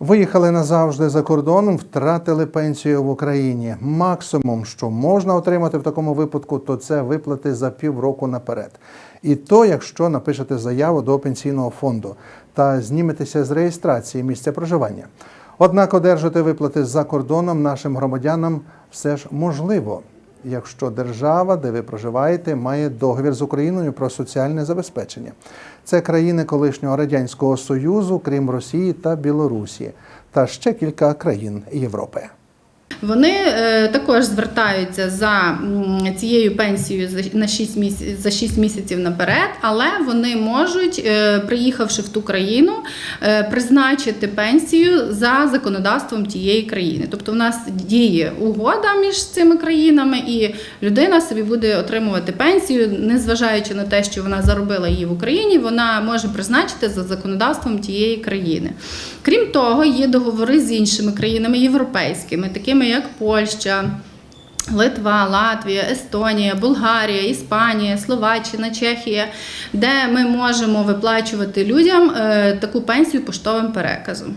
Виїхали назавжди за кордоном, втратили пенсію в Україні. Максимум, що можна отримати в такому випадку, то це виплати за півроку наперед. І то, якщо напишете заяву до пенсійного фонду та зніметеся з реєстрації місця проживання. Однак одержати виплати за кордоном нашим громадянам все ж можливо, якщо держава, де ви проживаєте, має договір з Україною про соціальне забезпечення. Це країни колишнього радянського союзу, крім Росії та Білорусі, та ще кілька країн Європи. Вони е, також звертаються за цією пенсією на 6 місяців за 6 місяців наперед, але вони можуть, е, приїхавши в ту країну, е, призначити пенсію за законодавством тієї країни. Тобто, в нас діє угода між цими країнами, і людина собі буде отримувати пенсію, незважаючи на те, що вона заробила її в Україні, вона може призначити за законодавством тієї країни. Крім того, є договори з іншими країнами європейськими, такими як Польща. Литва, Латвія, Естонія, Болгарія, Іспанія, Словаччина, Чехія, де ми можемо виплачувати людям е, таку пенсію поштовим переказом.